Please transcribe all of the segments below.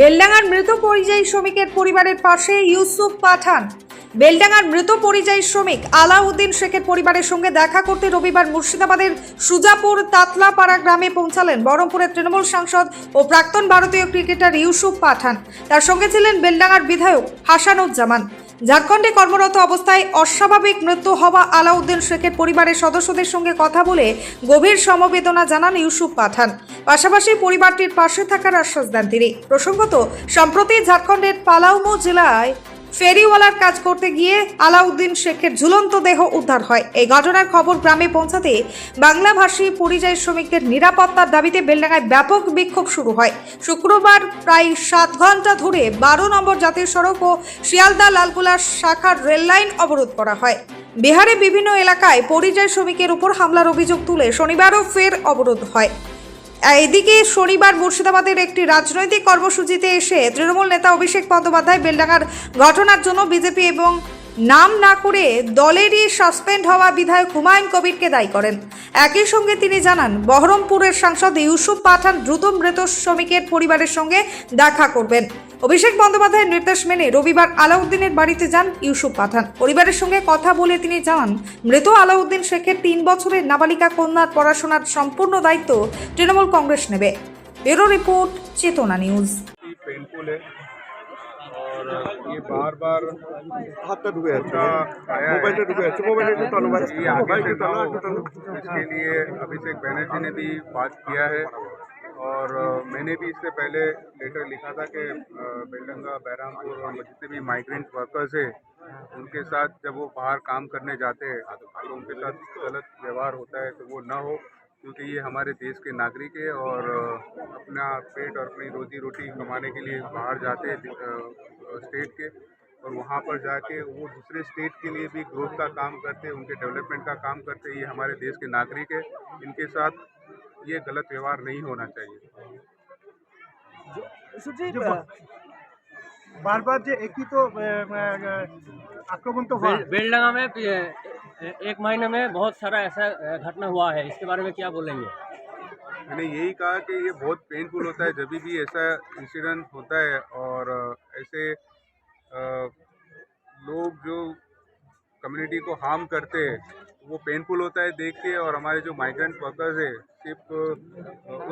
বেলডাঙ্গার মৃত পরিযায়ী শ্রমিকের পরিবারের পাশে ইউসুফ পাঠান। বেলডাঙ্গার মৃত পরিযায়ী শ্রমিক আলাউদ্দিন শেখের পরিবারের সঙ্গে দেখা করতে রবিবার মুর্শিদাবাদের সুজাপুর তাতলাপাড়া গ্রামে পৌঁছালেন বহরমপুরের তৃণমূল সাংসদ ও প্রাক্তন ভারতীয় ক্রিকেটার ইউসুফ পাঠান। তার সঙ্গে ছিলেন বেলডাঙ্গার বিধায়ক হাসানুজ্জামান। ঝাড়খণ্ডে কর্মরত অবস্থায় অস্বাভাবিক মৃত্যু হওয়া আলাউদ্দিন শেখের পরিবারের সদস্যদের সঙ্গে কথা বলে গভীর সমবেদনা জানান ইউসুফ পাঠান। পাশাপাশি পরিবারটির পাশে থাকার আশ্বাস দেন তিনি। প্রসঙ্গত, সম্প্রতি ঝাড়খণ্ডের পালাউমো জেলায় ফেরিওয়ালার কাজ করতে গিয়ে আলাউদ্দিন শেখের ঝুলন্ত দেহ উদ্ধার হয়। এই ঘটনার খবর গ্রামে পৌঁছাতে বাংলাভাষী পরিযায়ী শ্রমিকদের নিরাপত্তার দাবিতে বেলডাঙ্গায় ব্যাপক বিক্ষোভ শুরু হয়। শুক্রবার প্রায় সাত ঘণ্টা ধরে বারো নম্বর জাতীয় সড়ক ও শিয়ালদা লালগোলা শাখার রেললাইন অবরোধ করা হয়। বিহারে বিভিন্ন এলাকায় পরিযায়ী শ্রমিকের উপর হামলার অভিযোগ তুলে শনিবারও ফের অবরোধ হয়। এদিকে শনিবার মুর্শিদাবাদের একটি রাজনৈতিক কর্মসূচিতে এসে তৃণমূল নেতা অভিষেক বন্দ্যোপাধ্যায় বেলডাঙ্গার ঘটনার জন্য বিজেপি এবং নাম না করে দলেরই সাসপেন্ড হওয়া বিধায়ক হুমায়ুন কবিরকে দায়ী করেন। একই সঙ্গে তিনি জানান, বহরমপুরের সাংসদ ইউসুফ পাঠান দ্রুত মৃত শ্রমিকের পরিবারের সঙ্গে দেখা করবেন। অভিষেক বন্দ্যোপাধ্যায়ের নির্দেশ মেনে রবিবার আলাউদ্দিনের বাড়িতে যান ইউসুফ পাঠান। পরিবারের সঙ্গে কথা বলে তিনি জানান, মৃত আলাউদ্দিন শেখের তিন বছরের নাবালিকা কন্যার পড়াশোনার সম্পূর্ণ দায়িত্ব তৃণমূল কংগ্রেস নেবে। Bureau report, Chetna news. और ये बार बार हाथ ਡੁਬੇ डूबे अच्छा, मोबाइल से डूबे मोबाइल के इसके लिए अभिषेक बैनर्जी ने भी बात किया है। और मैंने भी इससे पहले लेटर लिखा था कि बेलडंगा बहरामपुर और जितने भी माइग्रेंट वर्कर्स है। उनके साथ जब वो बाहर काम करने जाते हैं तो उनके साथ गलत व्यवहार होता है तो वो ना हो। क्योंकि ये हमारे देश के नागरिक है और अपना पेट और अपनी रोजी रोटी कमाने के लिए बाहर जाते हैं स्टेट के और वहाँ पर जाके वो दूसरे स्टेट के लिए भी ग्रोथ का काम करते हैं उनके डेवलपमेंट का काम करते हैं। ये हमारे देश के नागरिक है। इनके साथ ये गलत व्यवहार नहीं होना चाहिए। बार बार जो एक ही तो आक्रमण तो बेलडंगा में एक महीने में बहुत सारा ऐसा घटना हुआ है, इसके बारे में क्या बोलेंगे? मैंने यही कहा कि ये बहुत पेनफुल होता है, जब भी ऐसा इंसिडेंट होता है और ऐसे लोग जो कम्युनिटी को हार्म करते हैं, वो पेनफुल होता है देख के और हमारे जो माइग्रेंट वर्कर्स है, सिर्फ़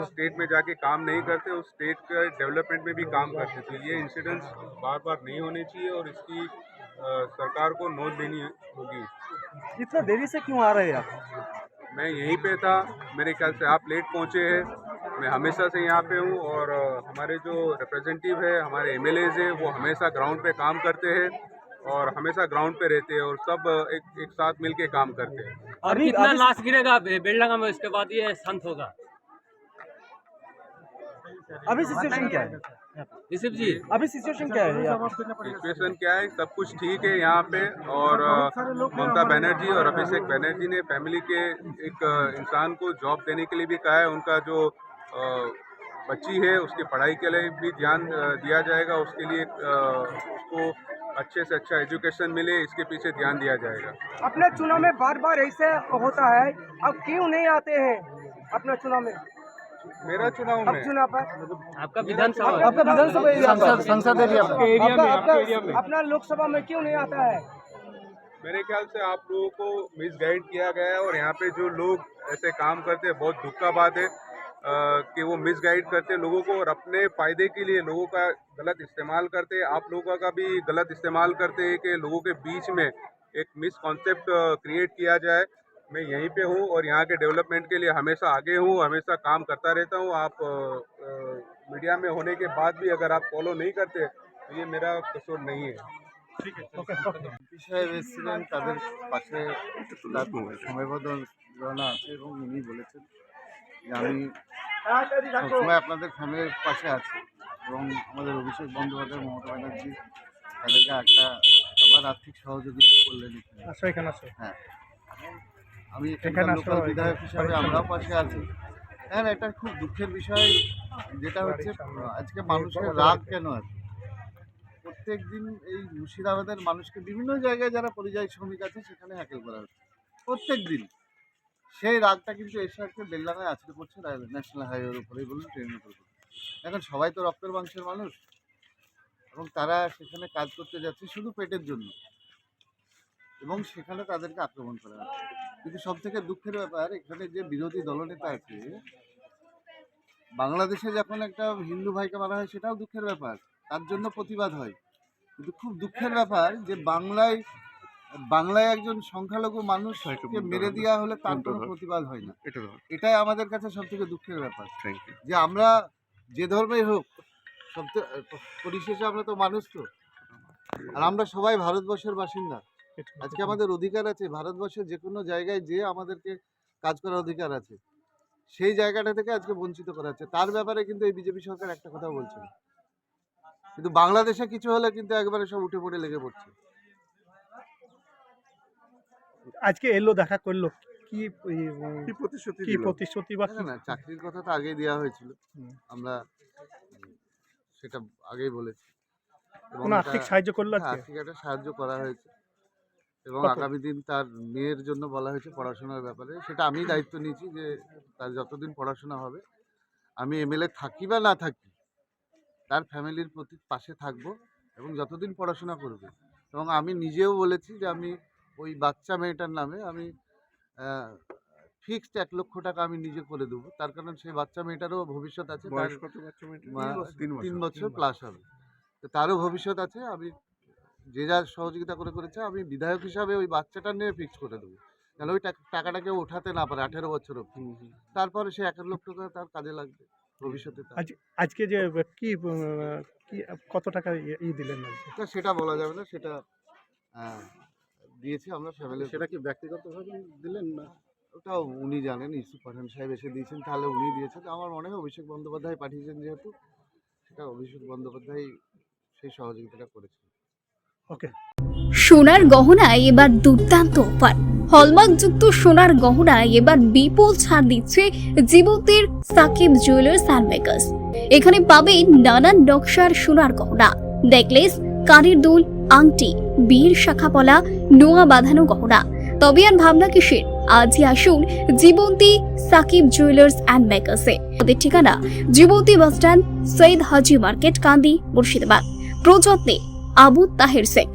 उस स्टेट में जाके काम नहीं करते, उस स्टेट के डेवलपमेंट में भी काम करते। तो ये इंसिडेंट्स बार बार नहीं होने चाहिए और इसकी सरकार को नोट देनी होगी। इतना देरी से क्यों आ रहे हैं आप? मैं यहीं पे था। मेरे ख्याल से आप लेट पहुँचे हैं। मैं हमेशा से यहाँ पे हूँ और हमारे जो रिप्रेजेंटेटिव है हमारे एम है वो हमेशा ग्राउंड पे काम करते हैं और हमेशा ग्राउंड पे रहते हैं और सब एक एक साथ मिल के काम करते हैं। और अभी- कितना लाश गिरेगा? बे- में उसके बाद ये शांत होगा। अभी सिचुएशन क्या है? यूसुफ जी अभी सिचुएशन क्या है सिचुएशन क्या है? सब कुछ ठीक है यहाँ पे और ममता बनर्जी और अभिषेक बनर्जी ने फैमिली के एक इंसान को जॉब देने के लिए भी कहा है। उनका जो बच्ची है उसकी पढ़ाई के लिए भी ध्यान दिया जाएगा। उसके लिए उसको अच्छे से अच्छा एजुकेशन मिले इसके पीछे ध्यान दिया जाएगा। अपने चुनाव में बार बार ऐसे होता है। अब क्यों नहीं आते हैं अपने चुनाव में? मेरा चुनाव अब में। चुनाव आपका विधानसभा। आपका विधानसभा संसद संसद एरिया में आपका आपका अपना लोकसभा में क्यों नहीं आता है? मेरे ख्याल से आप लोगों को मिसगाइड किया गया है और यहाँ पे जो लोग ऐसे काम करते हैं बहुत दुख का बात है अ, कि वो मिसगाइड करते हैं लोगों को और अपने फ़ायदे के लिए लोगों का गलत इस्तेमाल करते हैं। आप लोगों का भी गलत इस्तेमाल करते हैं कि लोगों के बीच में एक मिस कॉन्सेप्ट क्रिएट किया जाए। मैं यहीं पे हूँ और यहाँ के डेवलपमेंट के लिए हमेशा आगे हूँ हमेशा काम करता रहता हूँ आप अ, अ, मीडिया में होने के बाद भी अगर आप फॉलो नहीं करते तो ये मेरा कसूर नहीं है বিষয়ে এসেছিলেন তাদের পাশে তার সমবেদনা আছে এবং উনি বলেছেন যে আমি সবসময় আপনাদের ফ্যামিলির পাশে আছি এবং আমাদের অভিষেক বন্দ্যোপাধ্যায় মমতা ব্যানার্জি তাদেরকে একটা আবার আর্থিক সহযোগিতা করলেন এখানে। আসো এখানে আসো হ্যাঁ আমি এখানে লোকাল বিধায়ক হিসাবে আমরাও পাশে আছি। হ্যাঁ এটা খুব দুঃখের বিষয় যেটা হচ্ছে আজকে মানুষের রাগ কেন আছে প্রত্যেক দিন এই মুর্শিদাবাদের মানুষকে বিভিন্ন জায়গায় যারা পরিযায়ী শ্রমিক আছে সেখানে হ্যাকেল করা হচ্ছে। প্রত্যেক দিন সেই রাগটা কিন্তু এসে আজকে বেলডাঙায় আছড়ে পড়ছে ন্যাশনাল হাইওয়ের উপরেই বলুন ট্রেনের উপরে এখন সবাই তো রক্তের মাংসের মানুষ। এবং তারা সেখানে কাজ করতে যাচ্ছে শুধু পেটের জন্য। এবং সেখানে তাদেরকে আক্রমণ করা হচ্ছে। কিন্তু সব থেকে দুঃখের ব্যাপার এখানে যে বিরোধী দলনেতা আছে বাংলাদেশে যখন একটা হিন্দু ভাইকে মারা হয় সেটাও দুঃখের ব্যাপার তার জন্য প্রতিবাদ হয়। কিন্তু খুব দুঃখের ব্যাপার যে বাংলায় বাংলায় একজন সংখ্যালঘু মানুষকে মেরে দেওয়া হলে তার কোনো প্রতিবাদ হয় না। এটাই আমাদের কাছে সব থেকে দুঃখের ব্যাপার। যে আমরা যে ধর্মেই হোক সব পরিশেষে আমরা তো মানুষ তো। আর আমরা সবাই ভারতবর্ষের বাসিন্দা। আজকে আমাদের অধিকার আছে ভারতবর্ষের যে কোনো জায়গায় যে আমাদেরকে কাজ করার অধিকার আছে। সেই জায়গাটা থেকে আজকে বঞ্চিত করা হচ্ছে। তার ব্যাপারে কিন্তু এই বিজেপি সরকার একটা কথা বলছে কিন্তু বাংলাদেশে কিছু হলে কিন্তু একবারে সব উঠে পড়ে লেগে পড়ছে। আজকে এলো দেখা করল কি প্রতিশ্রুতি কি প্রতিশ্রুতি বা না চাকরির কথা তো আগেই দেওয়া হয়েছিল। আমরা সেটা আগেই বলেছি। কোনো আর্থিক সাহায্য করল হ্যাঁ, আর্থিক একটা সাহায্য করা হয়েছে। এবং আগামী দিন তার মেয়ের জন্য বলা হয়েছে পড়াশোনার ব্যাপারে। সেটা আমি দায়িত্ব নিয়েছি যে তার যতদিন পড়াশোনা হবে আমি এমএলএ থাকি বা না থাকি তার ফ্যামিলির প্রতি পাশে থাকব এবং যতদিন পড়াশোনা করবে। এবং আমি নিজেও বলেছি যে আমি ওই বাচ্চা মেয়েটার নামে আমি ফিক্সড এক লক্ষ টাকা আমি নিজে করে দেবো। তার কারণ সেই বাচ্চা মেয়েটারও ভবিষ্যৎ আছে তিন বছর। প্লাস হবে। তো তারও ভবিষ্যৎ আছে আমি যে যা সহযোগিতা করে করেছে আমি বিধায়ক হিসাবে ওই বাচ্চাটা নিয়ে ফিক্স করে দেবো। কেন ওই টাক- টাকাটাকে ওঠাতে না পারে আঠেরো বছর অব্দি তারপরে সে এক লক্ষ টাকা তার কাজে লাগবে ভবিষ্যতে আজকে যে কি কি কত টাকা ই- ই দিলেন আজকে তা সেটা বলা যাবে না সেটা আহ, দিয়েছি আমরা ফ্যামিলি সেটা কি ব্যক্তিগতভাবে দিলেন না? ওটা উনি জানেন ইউসুফ পাঠান সাহেব এসে দিয়েছেন তাহলে উনি দিয়েছেন। আমার মনে হয় অভিষেক বন্দ্যোপাধ্যায় পাঠিয়েছেন যেহেতু সেটা অভিষেক বন্দ্যোপাধ্যায় সেই সহযোগিতাটা করেছেন। ওকে সোনার গহনায় এবার দুর্দান্ত অফার। হলমার্কযুক্ত সোনার গহনায় এবার বিপুল ছাড় দিচ্ছে জীবতের সাকিব জুয়েলার্স অ্যান্ড মেকার্স এখানে পাবেন নানান নকশার সোনার গহনা। নেকলেস, কানের দুল, আংটি বীর শাখাপলা, নোয়া বাঁধানো গহনা। তবে আর ভাবনা কিসের? আজই আসুন জীবন্তী সাকিব জুয়েলার্স অ্যান্ড মেকার্সে ওদের ঠিকানা Jibanti bus stand Syed Haji market, Kandi, Murshidabad. প্রযত্নে Abu Taher Sheikh.